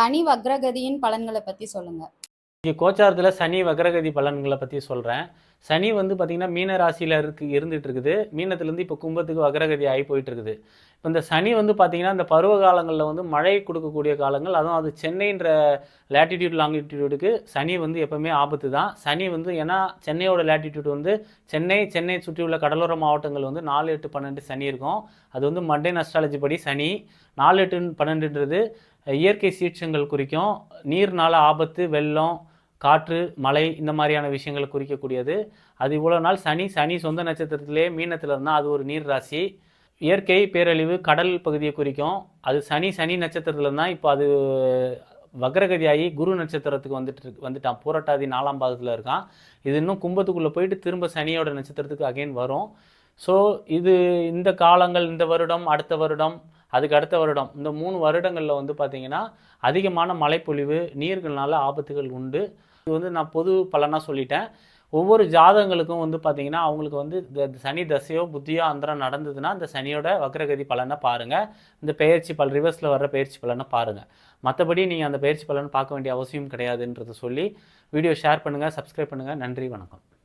சனி வக்ரகதியின் பலன்களை பத்தி சொல்லுங்க. இங்கே கோச்சாரத்தில் சனி வக்ரகதி பலன்களை பற்றி சொல்கிறேன் சனி வந்து பார்த்திங்கன்னா மீன ராசியில் இருக்கு இருந்துட்டு இருக்குது மீனத்துலேருந்து இப்போ கும்பத்துக்கு வக்ரகதி ஆகி போயிட்டு இருக்குது இப்போ இந்த சனி வந்து பார்த்திங்கன்னா இந்த பருவ காலங்களில் வந்து மழை கொடுக்கக்கூடிய காலங்கள் அதுவும் அது சென்னைன்ற லேட்டிடியூட் லாங்கிடியூடுக்கு சனி வந்து எப்போவுமே ஆபத்து தான் சனி வந்து ஏன்னா சென்னையோட லேட்டிடியூட் வந்து சென்னை சென்னை சுற்றியுள்ள கடலோர மாவட்டங்கள் வந்து நாலு எட்டு பன்னெண்டு சனி இருக்கும். அது வந்து மண்டே அஸ்ட்ராலஜி படி சனி நாலு எட்டு பன்னெண்டுன்றது. இயற்கை சீற்றங்கள் குறிக்கும் நீர்னால ஆபத்து வெள்ளம் காற்று மழை இந்த மாதிரியான விஷயங்களை குறிக்கக்கூடியது. அது இவ்வளோ நாள் சனி சனி சொந்த நட்சத்திரத்திலே மீனத்தில் இருந்தால் அது ஒரு நீர் ராசி. இயற்கை பேரழிவு கடல் பகுதியை குறிக்கும். அது சனி சனி நட்சத்திரத்தில் இருந்தால் இப்போ அது வக்ரகதியாகி குரு நட்சத்திரத்துக்கு வந்துட்டு வந்துட்டான். பூரட்டாதி நாலாம் பாதத்தில் இருக்கான். இது இன்னும் கும்பத்துக்குள்ளே போயிட்டு திரும்ப சனியோட நட்சத்திரத்துக்கு அகைன் வரும். ஸோ இது இந்த காலங்கள் இந்த வருடம் அடுத்த வருடம் அதுக்கு அடுத்த வருடம். இந்த மூணு வருடங்களில் வந்து பார்த்திங்கன்னா அதிகமான மழைப்பொழிவு நீர்கள்னால ஆபத்துகள் உண்டு. இது வந்து நான் பொது பலனாக சொல்லிட்டேன். ஒவ்வொரு ஜாதகங்களுக்கும் வந்து பார்த்திங்கன்னா அவங்களுக்கு வந்து இந்த சனி தசையோ புத்தியோ அந்தரம் நடந்ததுன்னா இந்த சனியோட வக்ரகதி பலனை பாருங்கள் இந்த பெயர்ச்சி பல ரிவர்ஸில் வர்ற பயிற்சி பலனை பாருங்கள் மற்றபடி நீங்கள் அந்த பயிற்சி பலன் பார்க்க வேண்டிய அவசியம் கிடையாதுன்றதை சொல்லி வீடியோ ஷேர் பண்ணுங்கள் சப்ஸ்கிரைப் பண்ணுங்கள் நன்றி வணக்கம்.